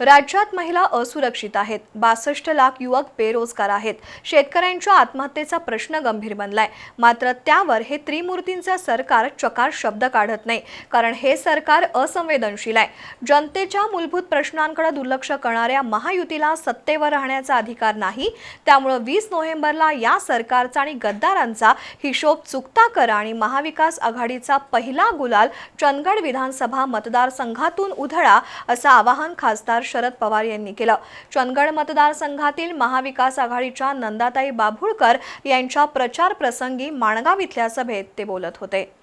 राज्यात महिला असुरक्षित आहेत. बासष्ट लाख युवक बेरोजगार आहेत. शेतकऱ्यांच्या आत्महत्येचा प्रश्न गंभीर बनलाय. मात्र त्यावर हे त्रिमूर्तींचं सरकार चकार शब्द काढत नाही. कारण हे सरकार असंवेदनशील आहे. जनतेच्या मूलभूत प्रश्नांकडे दुर्लक्ष करणाऱ्या महायुतीला सत्तेवर राहण्याचा अधिकार नाही. त्यामुळं वीस नोव्हेंबरला या सरकारचा आणि गद्दारांचा हिशोब चुकता करा आणि महाविकास आघाडीचा पहिला गुलाल चंदगड विधानसभा मतदारसंघातून उधळा असं आवाहन खासदार शरद पवार यांनी केलं. चंदगड मतदारसंघातील महाविकास आघाडीच्या नंदाताई बाभुळकर यांच्या प्रचार प्रसंगी माणगाव इथल्या सभेत ते बोलत होते.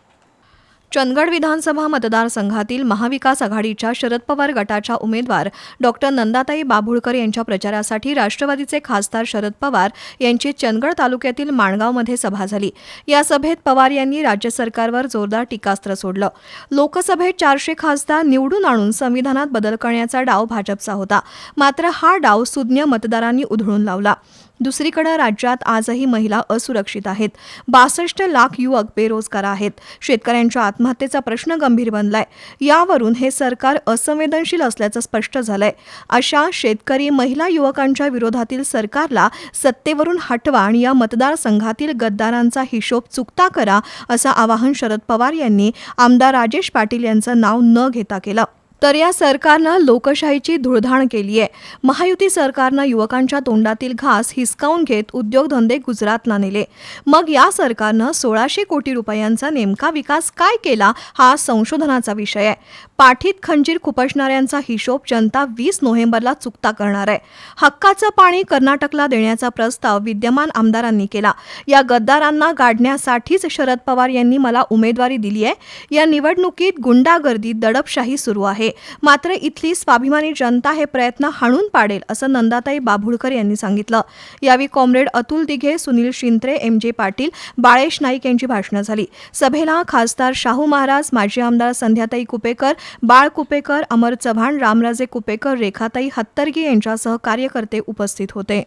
चंदगड विधानसभा मतदारसंघातील महाविकास आघाडीच्या शरद पवार गटाच्या उमेदवार डॉक्टर नंदाताई बाभुळकर यांच्या प्रचारासाठी राष्ट्रवादीचे खासदार शरद पवार यांची चंदगड तालुक्यातील माणगावमध्ये सभा झाली. या सभेत पवार यांनी राज्य सरकारवर जोरदार टीकास्त्र सोडलं. लोकसभेत चारशे खासदार निवडून आणून संविधानात बदल करण्याचा डाव भाजपचा होता. मात्र हा डाव सुज्ञ मतदारांनी उधळून लावला. दुसरीकडे राज्यात आजही महिला असुरक्षित आहेत. बासष्ट लाख युवक बेरोजगार आहेत. शेतकऱ्यांच्या आत्महत्येचा प्रश्न गंभीर बनलाय. यावरून हे सरकार असंवेदनशील असल्याचं स्पष्ट झालंय. अशा शेतकरी महिला युवकांच्या विरोधातील सरकारला सत्तेवरून हटवा आणि या मतदारसंघातील गद्दारांचा हिशोब चुकता करा असं आवाहन शरद पवार यांनी आमदार राजेश पाटील यांचं नाव न घेता केलं. तर या सरकारनं लोकशाहीची धुळधाण केली आहे महायुती सरकारनं युवकांच्या तोंडातील घास हिसकावून घेत उद्योगधंदे गुजरातला नेले. मग या सरकारनं सोळाशे कोटी रुपयांचा नेमका विकास काय केला हा संशोधनाचा विषय आहे. पाठीत खंजीर खुपसणाऱ्यांचा हिशोब जनता वीस नोव्हेंबरला चुकता करणार आहे. हक्काचं पाणी कर्नाटकला देण्याचा प्रस्ताव विद्यमान आमदारांनी केला. या गद्दारांना गाडण्यासाठीच शरद पवार यांनी मला उमेदवारी दिली आहे. या निवडणुकीत गुंडागर्दी दडपशाही सुरू आहे. मात्र इथली स्वाभिमानी जनता हे प्रयत्न हाणून पाडेल असं नंदाताई बाभुळकर यांनी सांगितलं. यावेळी comrade Atul Dighe Sunil Shintre M J Patil Balesh Naik यांची भाषणं झाली. सभेला खासदार शाहू महाराज माजी आमदार संध्याताई कुपेकर बाळ कुपेकर अमर चव्हाण रामराजे कुपेकर रेखाताई हत्तरगी यांच्यासह कार्यकर्ते उपस्थित होते.